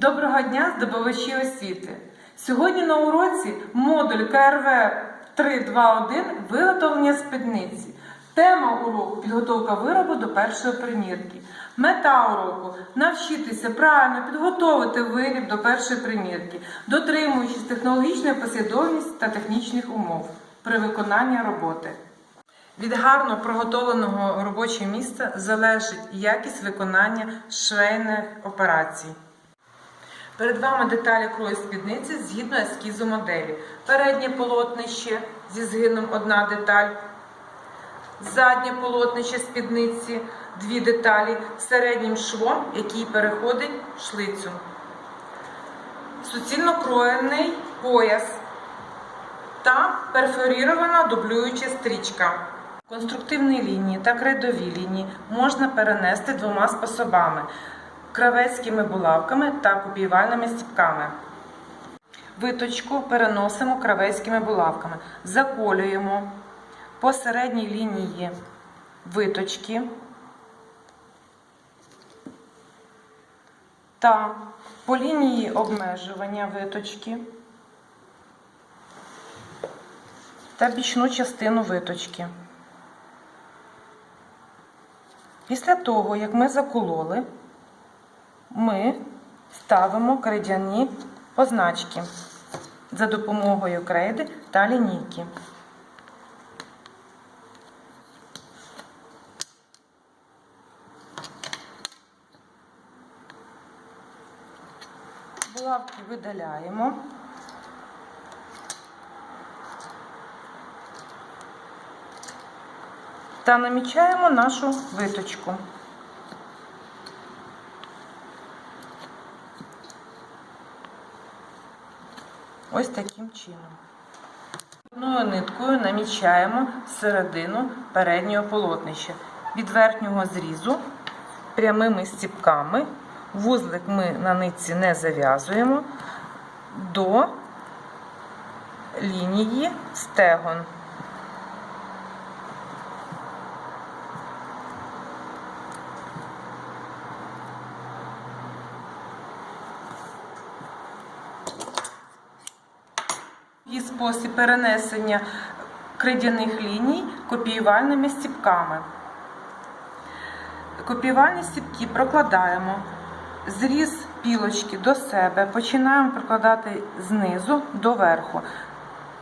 Доброго дня, здобувачі освіти! Сьогодні на уроці модуль КРВ 321 виготовлення спідниці. Тема уроку підготовка виробу до першої примірки. Мета уроку навчитися правильно підготовити виріб до першої примірки, дотримуючись технологічної послідовності та технічних умов при виконанні роботи. Від гарно приготовленого робочого місця залежить якість виконання швейних операцій. Перед вами деталі крою спідниці згідно ескізу моделі. Переднє полотнище зі згином одна деталь, заднє полотнище спідниці дві деталі, середнім швом, який переходить шлицю. Суцільно кроєний пояс та перфорірована дублююча стрічка. Конструктивні лінії та крейдові лінії можна перенести двома способами кравецькими булавками та копіювальними стіпками. Виточку переносимо кравецькими булавками, заколюємо по середній лінії виточки та по лінії обмежування виточки та бічну частину виточки. Після того, як ми закололи, ми ставимо крейдяні позначки за допомогою крейди та лінійки. Булавки видаляємо. Та намічаємо нашу виточку. Ось таким чином. Одною ниткою намічаємо середину переднього полотнища. Від верхнього зрізу прямими стіпками. Вузлик ми на нитці не зав'язуємо до лінії стегон. І спосіб перенесення кридяних ліній копіювальними стіпками. Копіювальні стіпки прокладаємо зріз пілочки до себе, починаємо прокладати знизу до верху.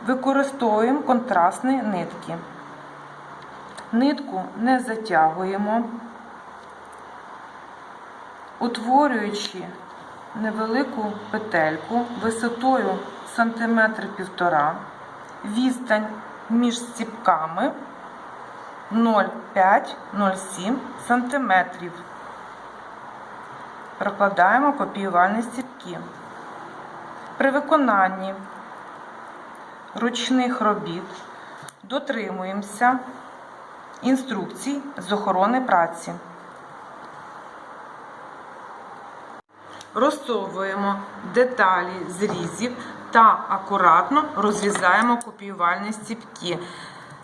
Використовуємо контрастні нитки. Нитку не затягуємо, утворюючи невелику петельку висотою сантиметр півтора, відстань між стіпками 0,5-0,7 сантиметрів. Прокладаємо копіювальні стіпки. При виконанні ручних робіт дотримуємося інструкцій з охорони праці. Розсовуємо деталі зрізів та акуратно розрізаємо копіювальні стіпки.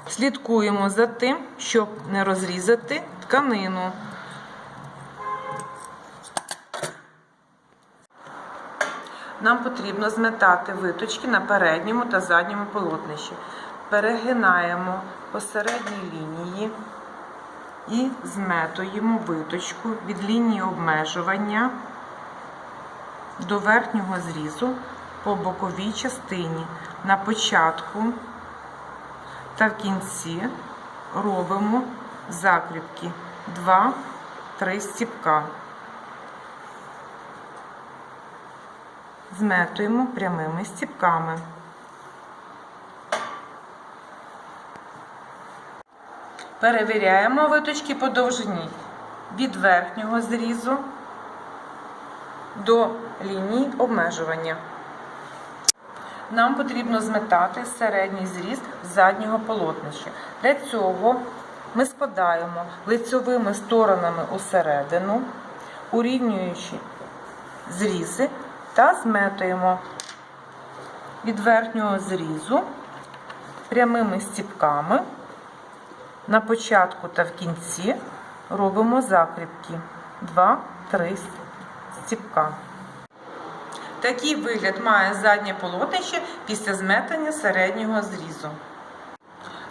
Слідкуємо за тим, щоб не розрізати тканину. Нам потрібно зметати виточки на передньому та задньому полотнищі. Перегинаємо посередній лінії і зметуємо виточку від лінії обмежування до верхнього зрізу по боковій частині. На початку та в кінці робимо закріпки 2-3 стіпка. Зметуємо прямими стіпками. Перевіряємо виточки по довжині від верхнього зрізу до лінії обмежування. Нам потрібно зметати середній зріз заднього полотнища. Для цього ми складаємо лицьовими сторонами усередину, урівнюючи зрізи та зметуємо від верхнього зрізу прямими стіпками. На початку та в кінці робимо закріпки 2-3 стіпка. Такий вигляд має заднє полотнище після зметання середнього зрізу.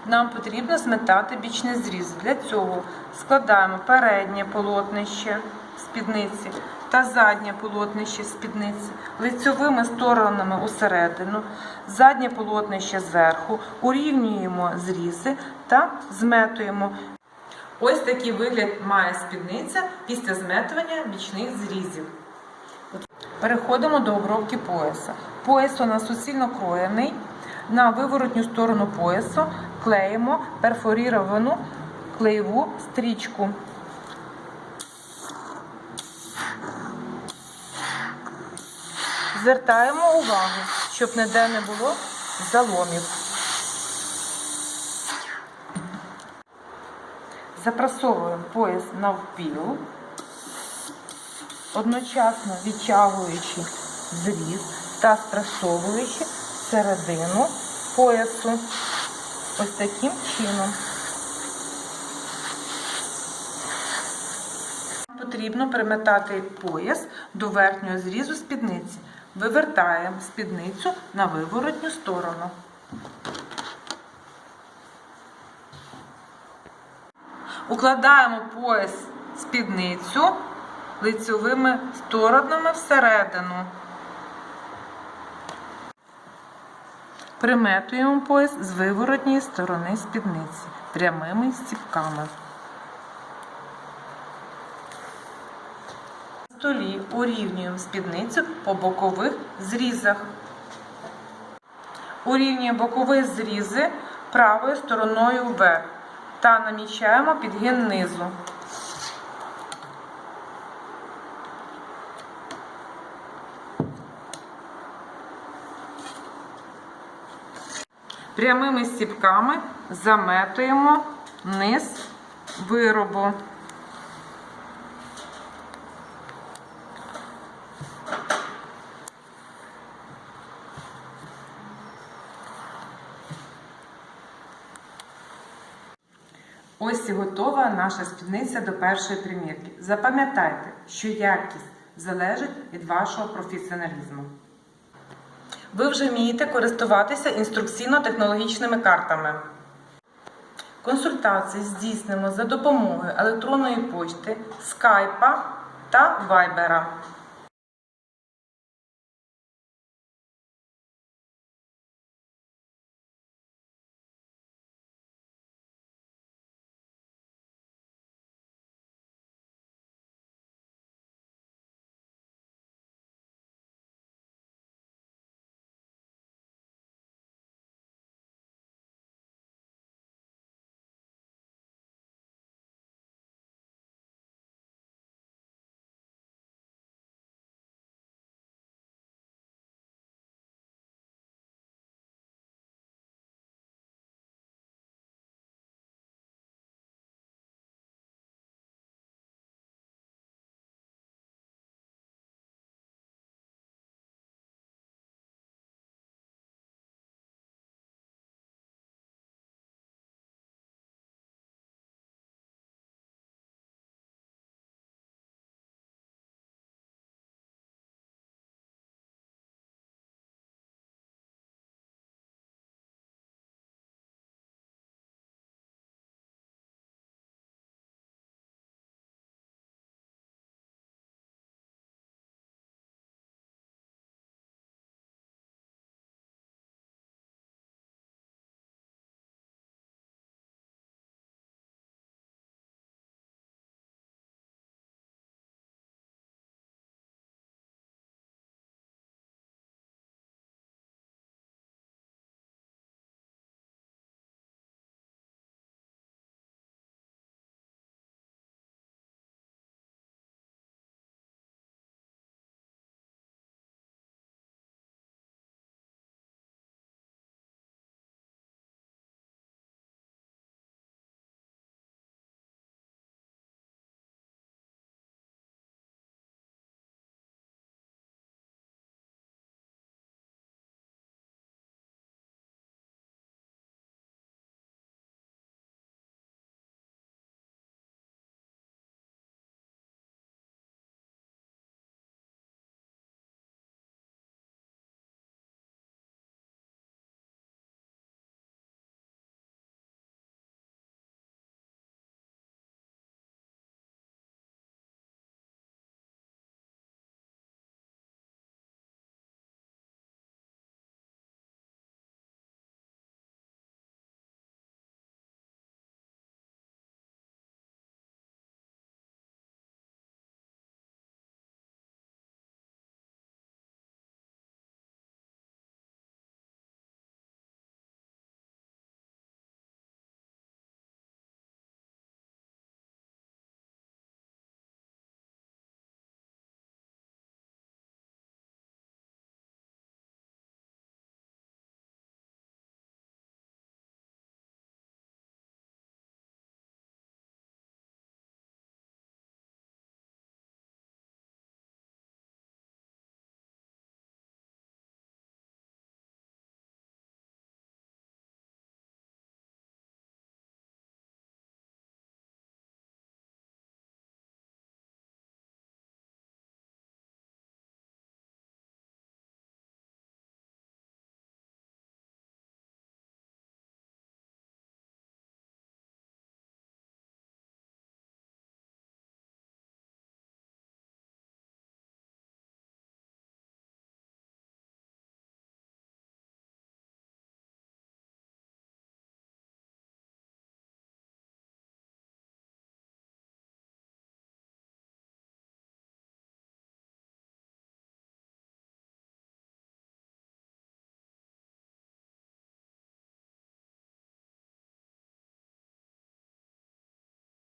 Нам потрібно зметати бічний зріз. Для цього складаємо переднє полотнище спідниці та заднє полотнище спідниці лицьовими сторонами усередину, заднє полотнище зверху, урівнюємо зрізи та зметуємо. Ось такий вигляд має спідниця після зметування бічних зрізів. Переходимо до обробки пояса. Пояс у нас суцільно кроєний. На виворотню сторону поясу клеїмо перфоріровану клеєву стрічку. Звертаємо увагу, щоб ніде не було заломів. Запрасовуємо пояс навпіл, одночасно відтягуючи зріз та спрасовуючи середину поясу ось таким чином. Потрібно приметати пояс до верхнього зрізу спідниці. Вивертаємо спідницю на виворотню сторону. Укладаємо пояс спідницю лицьовими сторонами всередину. Приметуємо пояс з виворотньої сторони спідниці прямими стіпками. На столі урівнюємо спідницю по бокових зрізах. Урівнюємо бокові зрізи правою стороною вверх та намічаємо підгин низу. Прямими стіпками заметуємо низ виробу. Ось і готова наша спідниця до першої примірки. Запам'ятайте, що якість залежить від вашого професіоналізму. Ви вже вмієте користуватися інструкційно-технологічними картами. Консультації здійснимо за допомогою електронної почти, скайпа та вайбера.